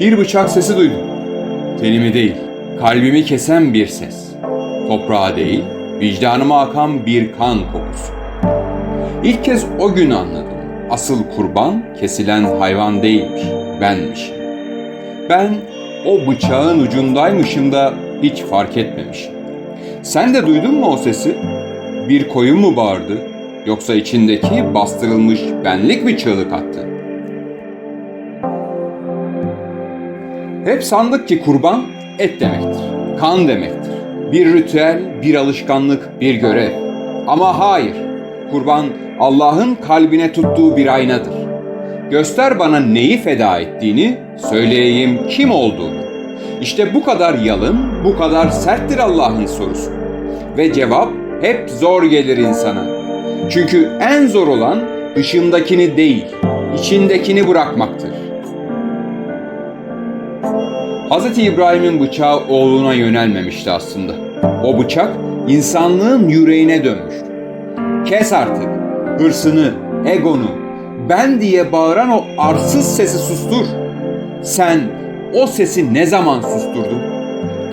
Bir bıçak sesi duydum. Tenimi değil, kalbimi kesen bir ses. Toprağa değil, vicdanıma akan bir kan kokusu. İlk kez o gün anladım. Asıl kurban kesilen hayvan değilmiş, benmişim. Ben o bıçağın ucundaymışım da hiç fark etmemişim. Sen de duydun mu o sesi? Bir koyun mu bağırdı? Yoksa içindeki bastırılmış benlik mi çığlık attı? Hep sandık ki kurban et demektir, kan demektir. Bir ritüel, bir alışkanlık, bir görev. Ama hayır, kurban Allah'ın kalbine tuttuğu bir aynadır. Göster bana neyi feda ettiğini, söyleyeyim kim olduğunu. İşte bu kadar yalın, bu kadar serttir Allah'ın sorusu. Ve cevap hep zor gelir insana. Çünkü en zor olan dışındakini değil, içindekini bırakmaktır. Hz. İbrahim'in bıçağı oğluna yönelmemişti aslında. O bıçak insanlığın yüreğine dönmüştü. Kes artık hırsını, egonu, ben diye bağıran o arsız sesi sustur. Sen o sesi ne zaman susturdun?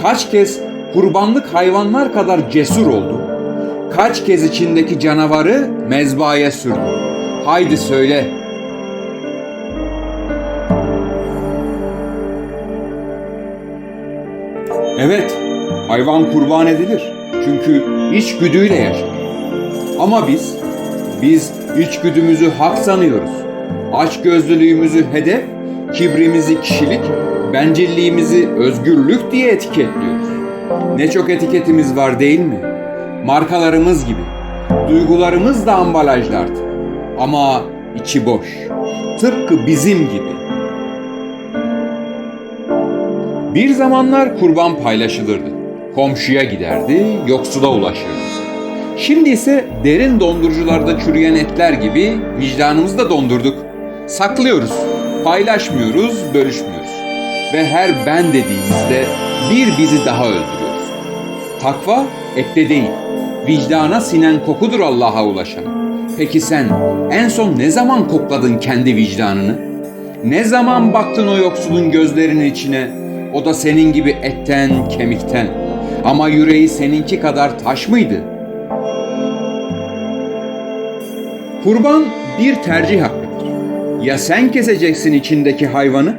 Kaç kez kurbanlık hayvanlar kadar cesur oldu? Kaç kez içindeki canavarı mezbaya sürdü? Haydi söyle. Evet, hayvan kurban edilir. Çünkü içgüdüyle yaşar. Ama biz, biz içgüdümüzü hak sanıyoruz. Açgözlülüğümüzü hedef, kibrimizi kişilik, bencilliğimizi özgürlük diye etiketliyoruz. Ne çok etiketimiz var değil mi? Markalarımız gibi. Duygularımız da ambalajlı artık. Ama içi boş. Tıpkı bizim gibi. Bir zamanlar kurban paylaşılırdı. Komşuya giderdi, yoksula ulaşırdı. Şimdi ise derin dondurucularda çürüyen etler gibi vicdanımızda dondurduk. Saklıyoruz, paylaşmıyoruz, bölüşmüyoruz. Ve her ben dediğimizde bir bizi daha öldürüyoruz. Takva ette değil, vicdana sinen kokudur Allah'a ulaşan. Peki sen en son ne zaman kokladın kendi vicdanını? Ne zaman baktın o yoksulun gözlerinin içine? O da senin gibi etten, kemikten. Ama yüreği seninki kadar taş mıydı? Kurban bir tercih hakkıdır. Ya sen keseceksin içindeki hayvanı,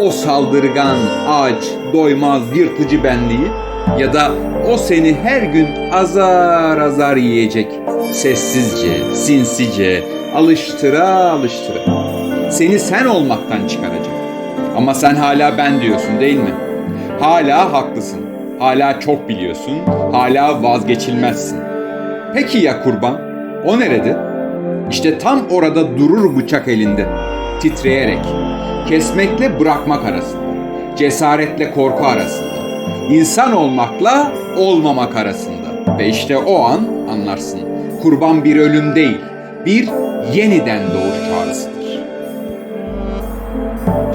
o saldırgan, aç, doymaz, yırtıcı benliği ya da o seni her gün azar azar yiyecek. Sessizce, sinsice, alıştıra alıştıra. Seni sen olmaktan çıkaracak. Ama sen hala ben diyorsun değil mi? Hala haklısın. Hala çok biliyorsun. Hala vazgeçilmezsin. Peki ya kurban? O nerede? İşte tam orada durur bıçak elinde. Titreyerek. Kesmekle bırakmak arasında. Cesaretle korku arasında. İnsan olmakla olmamak arasında. Ve işte o an anlarsın. Kurban bir ölüm değil, bir yeniden doğuş çağrısıdır.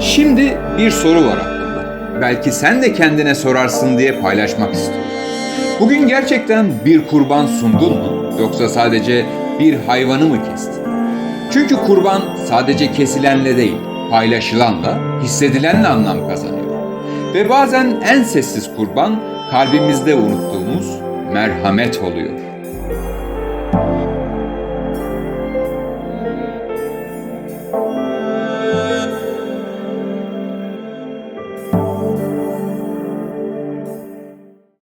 Şimdi bir soru var aklımda. Belki sen de kendine sorarsın diye paylaşmak istiyorum. Bugün gerçekten bir kurban sundun mu? Yoksa sadece bir hayvanı mı kestin? Çünkü kurban sadece kesilenle değil, paylaşılanla, hissedilenle anlam kazanıyor. Ve bazen en sessiz kurban kalbimizde unuttuğumuz merhamet oluyor.